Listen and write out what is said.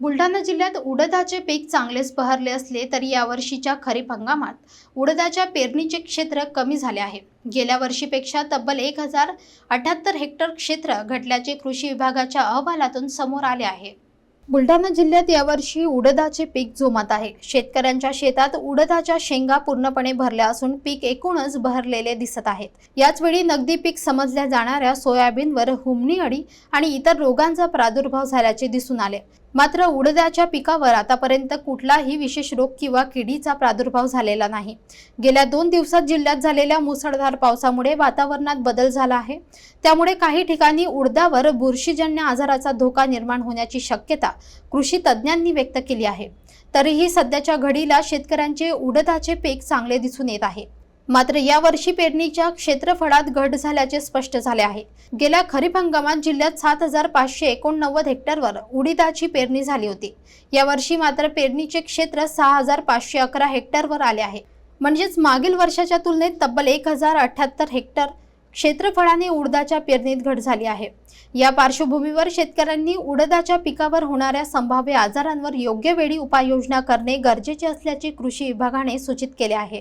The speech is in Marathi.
बुलढाणा जिल्ह्यात उडदाचे पीक चांगलेच बहरले असले तरी यावर्षीच्या खरीप हंगामात उडदाच्या पेरणीचे क्षेत्र कमी झाले आहे. गेल्या वर्षीपेक्षा तब्बल एक हजार अठ्याहत्तर हेक्टर क्षेत्र घटल्याचे कृषी विभागाच्या अहवालातून समोर आले आहे. बुलढाणा जिल्ह्यात यावर्षी उडदाचे पीक जोमात आहे. शेतकऱ्यांच्या शेतात उडदाच्या शेंगा पूर्णपणे भरल्या असून पीक एकूणच बहरलेले दिसत आहेत. याचवेळी नगदी पीक समजल्या जाणाऱ्या सोयाबीनवर हुमणी अळी आणि इतर रोगांचा प्रादुर्भाव झाल्याचे दिसून आले. मात्र उडदाच्या पिकावर आतापर्यंत कुठलाही विशेष रोग किंवा किडीचा प्रादुर्भाव झालेला नाही. गेल्या दोन दिवसात जिल्ह्यात झालेल्या मुसळधार पावसामुळे वातावरणात बदल झाला आहे. त्यामुळे काही ठिकाणी उडदावर बुरशीजन्य आजाराचा धोका निर्माण होण्याची शक्यता कृषी तज्ज्ञांनी व्यक्त केली आहे. तरीही सध्याच्या घडीला शेतकऱ्यांचे उडदाचे पीक चांगले दिसून येत आहे. मात्र यावर्षी पेरणीच्या क्षेत्रफळात घट झाल्याचे स्पष्ट झाले आहे. गेल्या खरीप हंगामात जिल्ह्यात सात हजार पाचशे एकोणनव्वद हेक्टरवर उडीदाची पेरणी झाली होती. यावर्षी मात्र पेरणीचे क्षेत्र सहा हजार पाचशे अकरा हेक्टरवर आले आहे. म्हणजेच मागील वर्षाच्या तुलनेत तब्बल एक हजार अठ्याहत्तर हेक्टर क्षेत्रफळाने उडदाच्या पेरणीत घट झाली आहे. या पार्श्वभूमीवर शेतकऱ्यांनी उडदाच्या पिकावर होणाऱ्या संभाव्य आजारांवर योग्य वेळी उपाययोजना करणे गरजेचे असल्याचे कृषी विभागाने सूचित केले आहे.